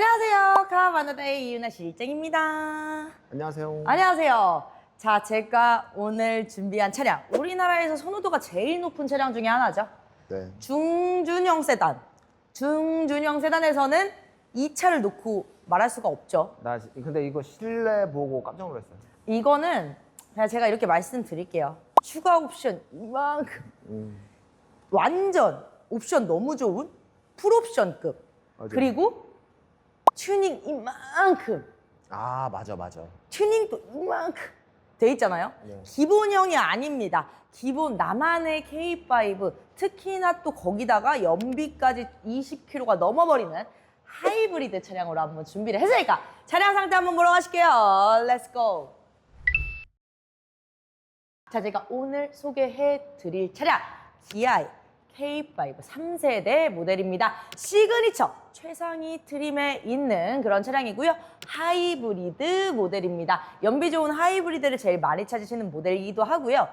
안녕하세요. 카바나다의 이윤아 실장입니다. 안녕하세요. 안녕하세요. 자, 제가 오늘 준비한 차량. 우리나라에서 선호도가 제일 높은 차량 중에 하나죠. 네. 중준형 세단. 중준형 세단에서는 이 차를 놓고 말할 수가 없죠. 나 지- 근데 이거 실내 보고 깜짝 놀랐어요. 이거는 그냥 제가 이렇게 말씀드릴게요. 추가 옵션 이만큼. 음. 완전 옵션 너무 좋은 풀옵션급. 맞아요. 그리고 튜닝 이만큼. 아 맞아 맞아. 튜닝도 이만큼 돼 있잖아요. 네. 기본형이 아닙니다. 기본 나만의 K5 특히나 또 거기다가 연비까지 20km가 넘어버리는 하이브리드 차량으로 한번 준비를 했으니까 차량 상태 한번 보러 가실게요. 렛츠 고. 자, 제가 오늘 소개해 드릴 차량 DI K5 3세대 모델입니다. 시그니처 최상위 트림에 있는 그런 차량이고요. 하이브리드 모델입니다. 연비 좋은 하이브리드를 제일 많이 찾으시는 모델이기도 하고요.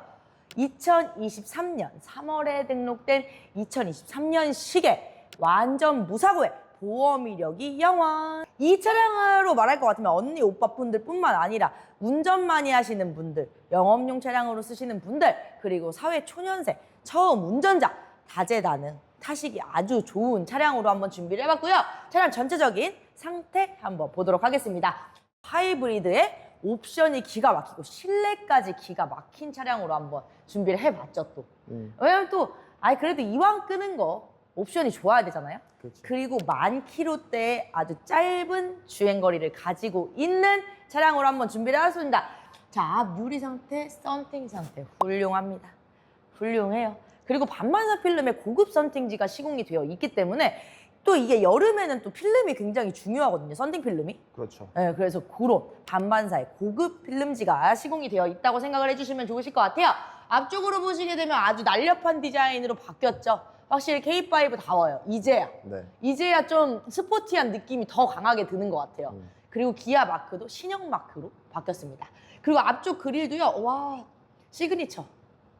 2023년 3월에 등록된 2023년식의 완전 무사고에 보험 이력이 영원. 이 차량으로 말할 것 같으면 언니 오빠 분들 뿐만 아니라 운전 많이 하시는 분들, 영업용 차량으로 쓰시는 분들, 그리고 사회 초년생, 처음 운전자, 다재다능, 타시기 아주 좋은 차량으로 한번 준비를 해봤고요. 차량 전체적인 상태 한번 보도록 하겠습니다. 하이브리드의 옵션이 기가 막히고 실내까지 기가 막힌 차량으로 한번 준비를 해봤죠 또. 음. 왜냐면 또 아이 그래도 이왕 끄는 거 옵션이 좋아야 되잖아요. 그렇죠. 그리고 만 킬로대의 아주 짧은 주행 거리를 가지고 있는 차량으로 한번 준비를 하겠습니다. 자, 앞 유리 상태, 썬팅 상태 훌륭합니다. 훌륭해요. 그리고 반반사 필름에 고급 썬팅지가 시공이 되어 있기 때문에 또 이게 여름에는 또 필름이 굉장히 중요하거든요. 썬팅 필름이. 그렇죠. 네, 그래서 그런 반반사의 고급 필름지가 시공이 되어 있다고 생각을 해주시면 좋으실 것 같아요. 앞쪽으로 보시게 되면 아주 날렵한 디자인으로 바뀌었죠. 확실히 K5 다워요. 이제야. 네. 이제야 좀 스포티한 느낌이 더 강하게 드는 것 같아요. 음. 그리고 기아 마크도 신형 마크로 바뀌었습니다. 그리고 앞쪽 그릴도요, 와, 시그니처.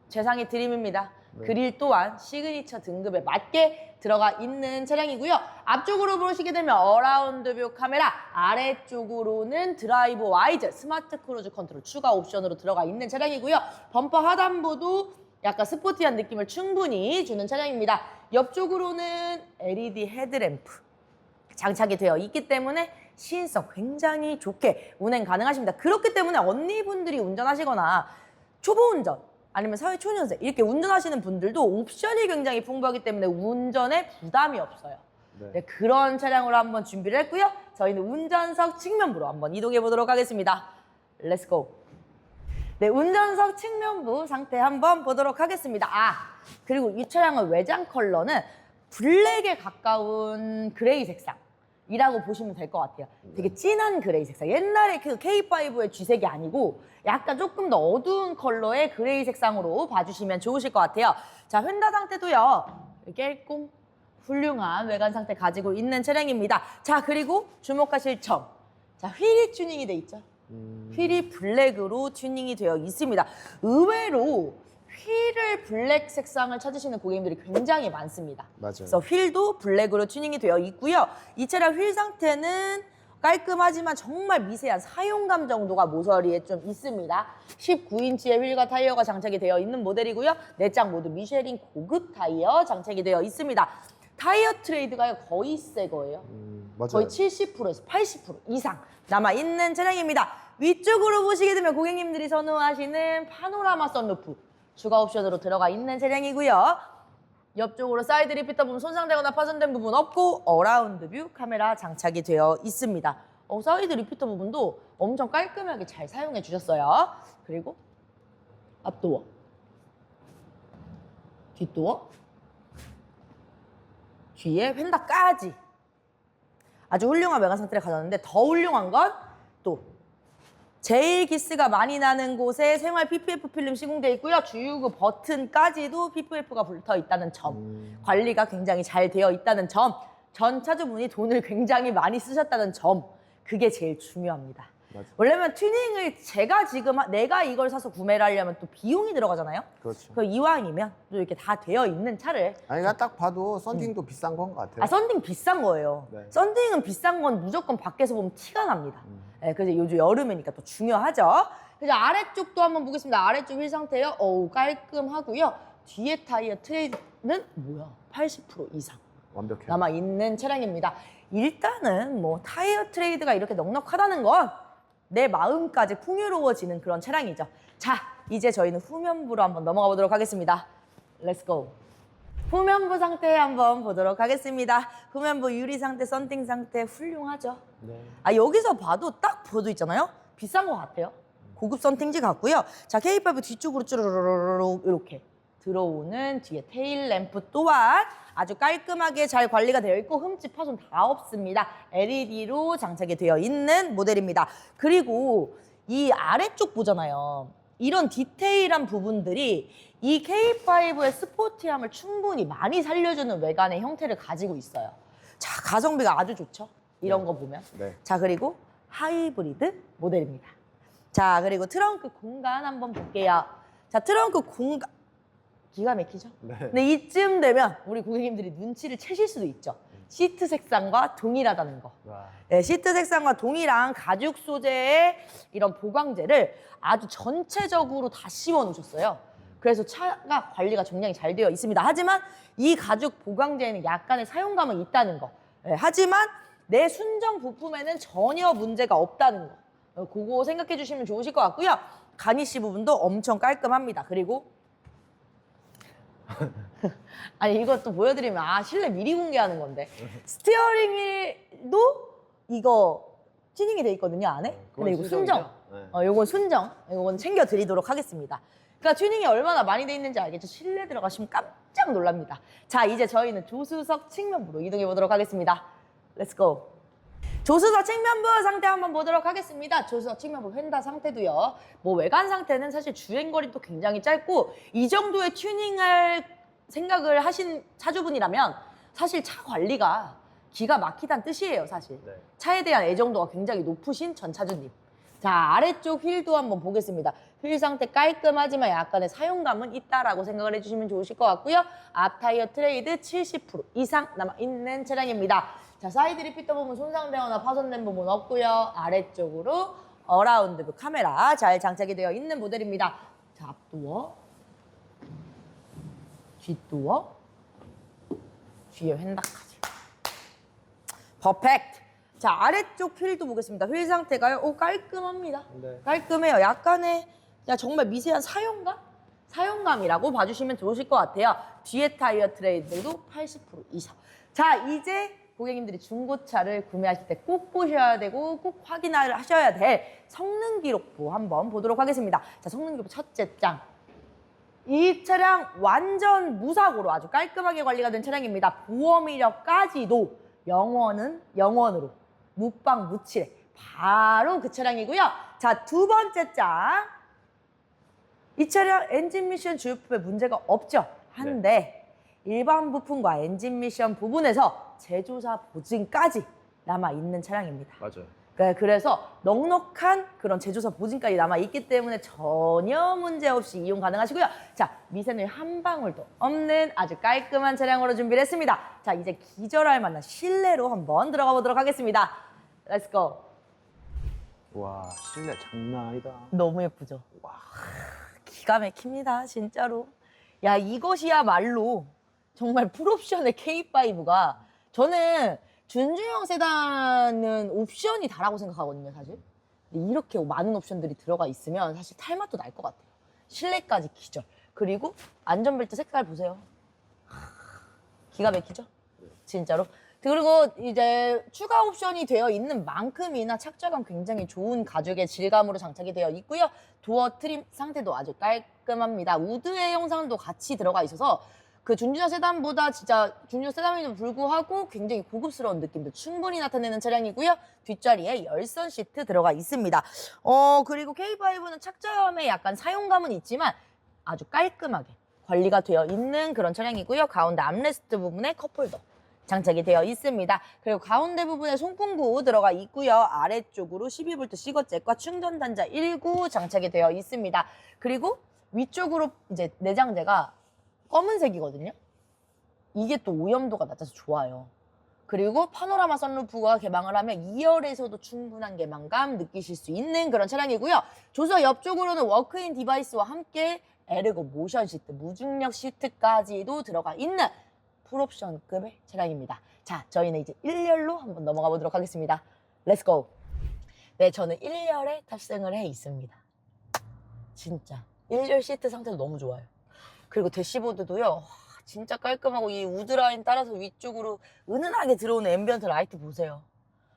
최상의 드림입니다. 네. 그릴 또한 시그니처 등급에 맞게 들어가 있는 차량이고요. 앞쪽으로 보시게 되면 어라운드 뷰 카메라, 아래쪽으로는 드라이브 와이즈, 스마트 크루즈 컨트롤 추가 옵션으로 들어가 있는 차량이고요. 범퍼 하단부도 약간 스포티한 느낌을 충분히 주는 차량입니다. 옆쪽으로는 LED 헤드램프 장착이 되어 있기 때문에 시인성 굉장히 좋게 운행 가능하십니다. 그렇기 때문에 언니분들이 운전하시거나 초보 운전 아니면 사회 초년생 이렇게 운전하시는 분들도 옵션이 굉장히 풍부하기 때문에 운전에 부담이 없어요. 네. 네, 그런 차량으로 한번 준비를 했고요. 저희는 운전석 측면부로 한번 이동해 보도록 하겠습니다. 렛츠고. 네, 운전석 측면부 상태 한번 보도록 하겠습니다. 아, 그리고 이 차량의 외장 컬러는 블랙에 가까운 그레이 색상 이라고 보시면 될 것 같아요. 되게 진한 그레이 색상. 옛날에 그 K5의 쥐색이 아니고 약간 조금 더 어두운 컬러의 그레이 색상으로 봐주시면 좋으실 것 같아요. 자, 휀다 상태도요. 깨꼼 훌륭한 외관 상태 가지고 있는 차량입니다. 자, 그리고 주목하실 점. 자, 휠이 튜닝이 돼 있죠. 음. 휠이 블랙으로 튜닝이 되어 있습니다. 의외로 휠을 블랙 색상을 찾으시는 고객님들이 굉장히 많습니다. 맞아요. 그래서 휠도 블랙으로 튜닝이 되어 있고요. 이 차량 휠 상태는 깔끔하지만 정말 미세한 사용감 정도가 모서리에 좀 있습니다. 19인치의 휠과 타이어가 장착이 되어 있는 모델이고요. 내장 모두 미쉐린 고급 타이어 장착이 되어 있습니다. 타이어 트레이드가 거의 새 거예요. 음, 맞아요. 거의 70%에서 80% 이상 남아 있는 차량입니다. 위쪽으로 보시게 되면 고객님들이 선호하시는 파노라마 썬루프 추가 옵션으로 들어가 있는 차량이고요. 옆쪽으로 사이드 리피터 부분 손상되거나 파손된 부분 없고 어라운드 뷰 카메라 장착이 되어 있습니다. 어, 사이드 리피터 부분도 엄청 깔끔하게 잘 사용해 주셨어요. 그리고 앞도어, 뒷도어, 뒤에 휀다까지 아주 훌륭한 외관 상태를 가졌는데 더 훌륭한 건 또 제일 기스가 많이 나는 곳에 생활 PPF 필름 시공되어 있고요. 주유구 버튼까지도 PPF가 붙어 있다는 점. 음. 관리가 굉장히 잘 되어 있다는 점. 전 차주분이 돈을 굉장히 많이 쓰셨다는 점. 그게 제일 중요합니다. 맞아. 원래면 튜닝을 제가 지금 하- 내가 이걸 사서 구매를 하려면 또 비용이 들어가잖아요. 그렇죠. 그 이왕이면 또 이렇게 다 되어 있는 차를 아니 그냥 딱 봐도 썬팅도 비싼 건 것 같아요. 아 썬팅 비싼 거예요. 네. 썬팅은 비싼 건 무조건 밖에서 보면 티가 납니다. 음. 예, 그래서 요즘 여름이니까 또 중요하죠. 그래서 아래쪽도 한번 보겠습니다. 아래쪽 휠 상태요. 어우 깔끔하고요. 뒤에 타이어 트레이드는 뭐야? 80% 이상 완벽해요. 남아 있는 차량입니다. 일단은 뭐 타이어 트레이드가 이렇게 넉넉하다는 건 내 마음까지 풍요로워지는 그런 차량이죠. 자, 이제 저희는 후면부로 한번 넘어가 보도록 하겠습니다. 렛츠고. 후면부 상태 한번 보도록 하겠습니다. 후면부 유리 상태, 썬팅 상태 훌륭하죠. 네. 아 여기서 봐도 딱 보도 있잖아요. 비싼 것 같아요. 고급 썬팅지 같고요. 자 K5 뒤쪽으로 쭈르르르르 이렇게 들어오는 뒤에 테일 램프 또한 아주 깔끔하게 잘 관리가 되어 있고 흠집 파손 다 없습니다. LED로 장착이 되어 있는 모델입니다. 그리고 이 아래쪽 보잖아요. 이런 디테일한 부분들이 이 K5의 스포티함을 충분히 많이 살려주는 외관의 형태를 가지고 있어요. 자 가성비가 아주 좋죠. 이런 네. 거 보면. 네. 자 그리고 하이브리드 모델입니다. 자 그리고 트렁크 공간 한번 볼게요. 자 트렁크 공간 기가 막히죠? 네. 근데 이쯤 되면 우리 고객님들이 눈치를 채실 수도 있죠. 시트 색상과 동일하다는 거. 와. 네, 시트 색상과 동일한 가죽 소재의 이런 보강재를 아주 전체적으로 다 씌워 놓으셨어요. 그래서 차가 관리가 굉장히 잘 되어 있습니다. 하지만 이 가죽 보강재에는 약간의 사용감은 있다는 거. 네, 하지만 내 순정 부품에는 전혀 문제가 없다는 거. 어, 그거 생각해 주시면 좋으실 것 같고요. 가니쉬 부분도 엄청 깔끔합니다. 그리고 아니 이것도 보여드리면 아 실내 미리 공개하는 건데. 스티어링 휠도 이거 튜닝이 돼 있거든요 안에? 근데 이거 순정 네. 어 요건 순정. 요건 챙겨 드리도록 하겠습니다. 그러니까 튜닝이 얼마나 많이 돼 있는지 알겠죠? 실내 들어가시면 깜짝 놀랍니다. 자 이제 저희는 조수석 측면부로 이동해 보도록 하겠습니다. 렛츠고 조수석 측면부 상태 한번 보도록 하겠습니다. 조수석 측면부 휀다 상태도요. 뭐 외관 상태는 사실 주행거리도 굉장히 짧고 이 정도의 튜닝할 생각을 하신 차주분이라면 사실 차 관리가 기가 막히다는 뜻이에요, 사실. 네. 차에 대한 애정도가 굉장히 높으신 전 차주님. 자, 아래쪽 휠도 한번 보겠습니다. 휠 상태 깔끔하지만 약간의 사용감은 있다라고 생각을 해주시면 좋으실 것 같고요. 앞 타이어 트레이드 70% 이상 남아있는 차량입니다. 자, 사이드 리피터 부분 손상되거나 파손된 부분 없고요. 아래쪽으로 어라운드 뷰 카메라 잘 장착이 되어 있는 모델입니다. 자, 앞도어, 뒷도어, 뒤에 휀다까지. 퍼펙트. 자 아래쪽 휠도 보겠습니다. 휠 상태가요. 오 깔끔합니다. 네. 깔끔해요. 약간의 그냥 정말 미세한 사용감? 사용감이라고 봐주시면 좋으실 것 같아요. 뒤에 타이어 트레이드도 80% 이상. 자 이제 고객님들이 중고차를 구매하실 때 꼭 보셔야 되고 꼭 확인을 하셔야 될 성능 기록부 한번 보도록 하겠습니다. 자 성능 기록부 첫째 장. 이 차량 완전 무사고로 아주 깔끔하게 관리가 된 차량입니다. 보험 이력까지도 영원은 영원으로 무빵 무칠해 바로 그 차량이고요. 자 두 번째 장. 이 차량 엔진 미션 주요 부품에 문제가 없죠. 한데 일반 부품과 엔진 미션 부분에서 제조사 보증까지 남아 있는 차량입니다. 맞아요. 네, 그래서 넉넉한 그런 제조사 보증까지 남아 있기 때문에 전혀 문제 없이 이용 가능하시고요. 자, 미세누이 한 방울도 없는 아주 깔끔한 차량으로 준비를 했습니다. 자, 이제 기절할 만한 실내로 한번 들어가 보도록 하겠습니다. 렛츠고. 와 실내 장난 아니다. 너무 예쁘죠? 기가 막힙니다, 진짜로. 야, 이것이야말로 정말 풀옵션의 K5가 저는 준주형 세단은 옵션이 다라고 생각하거든요, 사실. 근데 이렇게 많은 옵션들이 들어가 있으면 사실 탈맛도 날 것 같아요. 실내까지 기절. 그리고 안전벨트 색깔 보세요. 기가 막히죠? 진짜로. 그리고 이제 추가 옵션이 되어 있는 만큼이나 착자감 굉장히 좋은 가죽의 질감으로 장착이 되어 있고요. 도어 트림 상태도 아주 깔끔합니다. 우드의 형상도 같이 들어가 있어서 그 준주형 세단보다 진짜 준주형 세단임에도 불구하고 굉장히 고급스러운 느낌도 충분히 나타내는 차량이고요. 뒷자리에 열선 시트 들어가 있습니다. 어 그리고 K5는 착자감에 약간 사용감은 있지만 아주 깔끔하게 관리가 되어 있는 그런 차량이고요. 가운데 암레스트 부분에 컵홀더 장착이 되어 있습니다. 그리고 가운데 부분에 송풍구 들어가 있고요. 아래쪽으로 12V 시거잭과 충전 단자 1구 장착이 되어 있습니다. 그리고 위쪽으로 이제 내장재가 검은색이거든요. 이게 또 오염도가 낮아서 좋아요. 그리고 파노라마 선루프가 개방을 하면 2열에서도 충분한 개방감 느끼실 수 있는 그런 차량이고요. 조수 옆쪽으로는 워크인 디바이스와 함께 에르고 모션 시트, 무중력 시트까지도 들어가 있는 풀옵션급의 차량입니다. 자, 저희는 이제 1열로 한번 넘어가 보도록 하겠습니다. 렛츠고! 네, 저는 1열에 탑승을 해 있습니다. 진짜. 1열 시트 상태도 너무 좋아요. 그리고 대시보드도요. 와, 진짜 깔끔하고 이 우드라인 따라서 위쪽으로 은은하게 들어오는 앰비언트 라이트 보세요.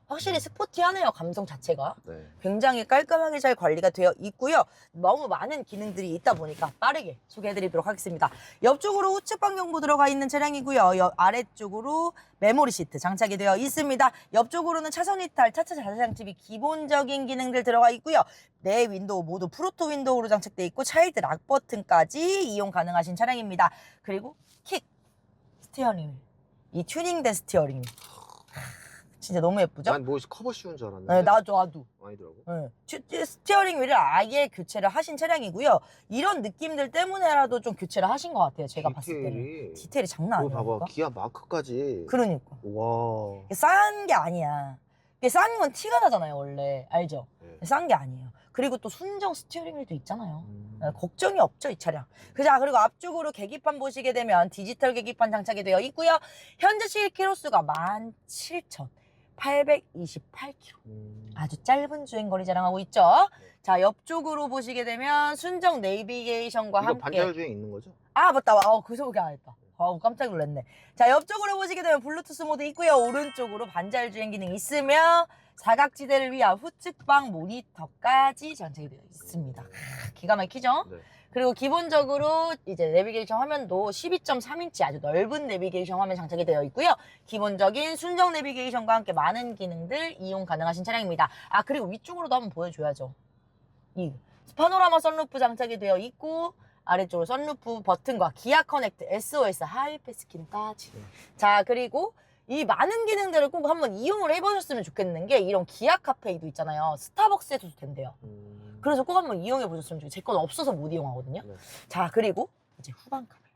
확실히 스포티하네요, 감성 자체가. 네. 굉장히 깔끔하게 잘 관리가 되어 있고요. 너무 많은 기능들이 있다 보니까 빠르게 소개해드리도록 하겠습니다. 옆쪽으로 우측 방경부 들어가 있는 차량이고요. 옆 아래쪽으로 메모리 시트 장착이 되어 있습니다. 옆쪽으로는 차선 이탈, 차차 자세장 TV 기본적인 기능들 들어가 있고요. 네 윈도우 모두 프로토 윈도우로 장착되어 있고 차일드 락 버튼까지 이용 가능하신 차량입니다. 그리고 킥 스티어링 이 튜닝된 스티어링 진짜 너무 예쁘죠? 난 뭐 커버 씌운 줄 알았는데. 네, 나도 나도. 아니더라고. 네. 스티어링 휠을 아예 교체를 하신 차량이고요. 이런 느낌들 때문에라도 좀 교체를 하신 것 같아요. 제가 봤을 때는. 디테일이. 디테일이 장난 이거 아니에요. 봐봐. 기아 마크까지. 그러니까. 와. 싼 게 아니야. 이게 싼 건 티가 나잖아요, 원래. 알죠? 네. 싼 게 아니에요. 그리고 또 순정 스티어링 휠도 있잖아요. 음. 네, 걱정이 없죠, 이 차량. 그자 그리고 앞쪽으로 계기판 보시게 되면 디지털 계기판 장착이 되어 있고요. 현재 실키로수가 17,828km. 음. 아주 짧은 주행 거리 자랑하고 있죠. 자, 옆쪽으로 보시게 되면 순정 내비게이션과 이거 함께 반자율 주행 있는 거죠? 아, 맞다. 어, 그 소개 안 했다. 어우, 깜짝 놀랐네. 자, 옆쪽으로 보시게 되면 블루투스 모드 있고요. 오른쪽으로 반자율 주행 기능 있으며 사각지대를 위한 후측방 모니터까지 장착이 되어 있습니다. 크, 기가 막히죠? 네. 그리고 기본적으로 이제 내비게이션 화면도 12.3인치 아주 넓은 내비게이션 화면 장착이 되어 있고요. 기본적인 순정 내비게이션과 함께 많은 기능들 이용 가능하신 차량입니다. 아, 그리고 위쪽으로도 한번 보여줘야죠. 이 파노라마 선루프 장착이 되어 있고 아래쪽으로 선루프 버튼과 기아 커넥트, SOS, 하이패스 기능까지. 자, 그리고 이 많은 기능들을 꼭 한번 이용을 해보셨으면 좋겠는 게 이런 기아 카페이도 있잖아요. 스타벅스에서도 된대요. 음. 그래서 꼭 한번 이용해 보셨으면 좋겠어요. 제 건 없어서 못 이용하거든요. 네. 자, 그리고 이제 후방 카메라.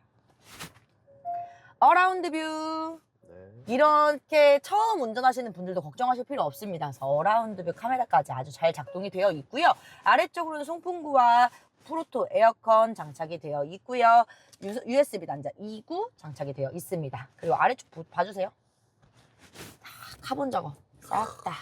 어라운드 뷰. 네. 이렇게 처음 운전하시는 분들도 걱정하실 필요 없습니다. 그래서 어라운드 뷰 카메라까지 아주 잘 작동이 되어 있고요. 아래쪽으로는 송풍구와 프로토 에어컨 장착이 되어 있고요. USB 단자 2구 장착이 되어 있습니다. 그리고 아래쪽 보- 봐주세요. 다 카본 작업 싹 다.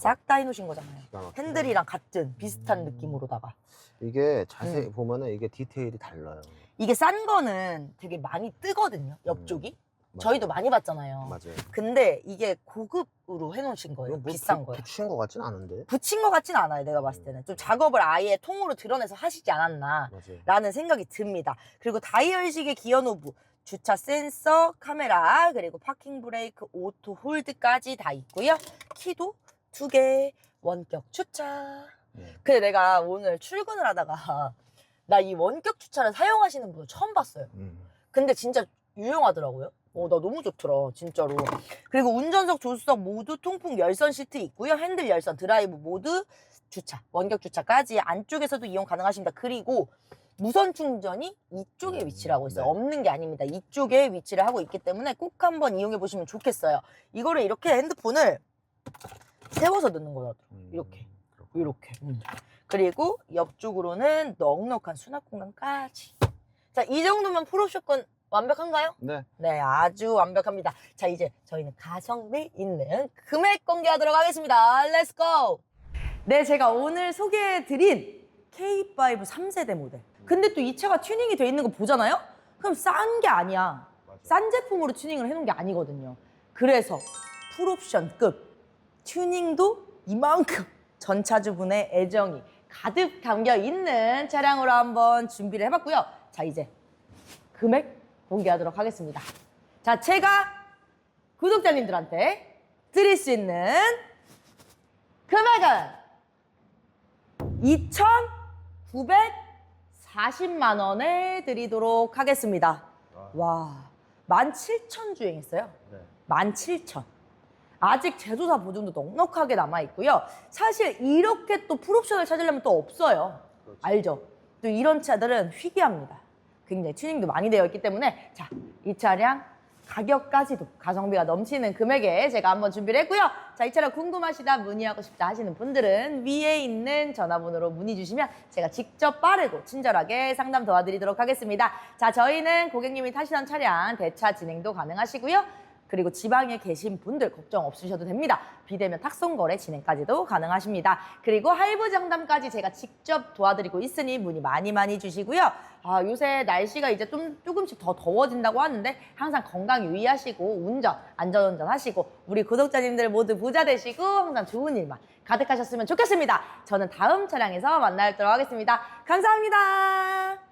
싹 다 해놓으신 거잖아요. 막히네. 핸들이랑 같은 비슷한 느낌으로다가. 이게 자세히 음. 보면은 이게 디테일이 달라요. 이게 싼 거는 되게 많이 뜨거든요. 옆쪽이. 저희도 많이 봤잖아요. 맞아요. 근데 이게 고급으로 해놓으신 거예요. 뭐 비싼 부- 거예요. 붙인 것 같진 않은데. 붙인 것 같진 않아요. 내가 봤을 때는. 좀 작업을 아예 통으로 드러내서 하시지 않았나. 맞아요. 라는 생각이 듭니다. 그리고 다이얼식의 기어 노브, 주차 센서, 카메라, 그리고 파킹 브레이크, 오토 홀드까지 다 있고요. 키도 두 개, 원격 주차. 네. 근데 내가 오늘 출근을 하다가 나 이 원격 주차를 사용하시는 분을 처음 봤어요. 음. 근데 진짜 유용하더라고요. 어, 나 너무 좋더라, 진짜로. 그리고 운전석, 조수석 모두 통풍 열선 시트 있고요. 핸들 열선, 드라이브 모두 주차, 원격 주차까지 안쪽에서도 이용 가능하십니다. 그리고 무선 충전이 이쪽에 음, 위치를 하고 있어요. 네. 없는 게 아닙니다. 이쪽에 위치를 하고 있기 때문에 꼭 한번 이용해 보시면 좋겠어요. 이거를 이렇게 핸드폰을 세워서 넣는 거라도 음. 이렇게. 그렇구나. 이렇게. 그리고 옆쪽으로는 넉넉한 수납 공간까지. 자, 이 정도면 프로쇼건 완벽한가요? 네. 네, 아주 완벽합니다. 자, 이제 저희는 가성비 있는 금액 공개하도록 하겠습니다. 렛츠 고! 네, 제가 오늘 소개해드린 K5 3세대 모델. 근데 또 이 차가 튜닝이 돼 있는 거 보잖아요? 그럼 싼 게 아니야. 싼 제품으로 튜닝을 해놓은 게 아니거든요. 그래서 풀옵션급 튜닝도 이만큼 전차주분의 애정이 가득 담겨 있는 차량으로 한번 준비를 해봤고요. 자 이제 금액 공개하도록 하겠습니다. 자 제가 구독자님들한테 드릴 수 있는 금액은 2,940만 원에 드리도록 하겠습니다. 아, 와, 17,000 주행했어요. 네. 17,000. 아직 제조사 보증도 넉넉하게 남아 있고요. 사실 이렇게 또 풀옵션을 찾으려면 또 없어요. 알죠? 또 이런 차들은 희귀합니다. 굉장히 튜닝도 많이 되어 있기 때문에 자, 이 차량 가격까지도 가성비가 넘치는 금액에 제가 한번 준비를 했고요. 자, 이 차량 궁금하시다, 문의하고 싶다 하시는 분들은 위에 있는 전화번호로 문의 주시면 제가 직접 빠르고 친절하게 상담 도와드리도록 하겠습니다. 자, 저희는 고객님이 타시던 차량 대차 진행도 가능하시고요. 그리고 지방에 계신 분들 걱정 없으셔도 됩니다. 비대면 탁송 거래 진행까지도 가능하십니다. 그리고 할부 장담까지 제가 직접 도와드리고 있으니 문의 많이 많이 주시고요. 아, 요새 날씨가 이제 좀 조금씩 더 더워진다고 하는데 항상 건강 유의하시고 운전, 안전운전 하시고 우리 구독자님들 모두 부자 되시고 항상 좋은 일만 가득하셨으면 좋겠습니다. 저는 다음 차량에서 만나뵙도록 하겠습니다. 감사합니다.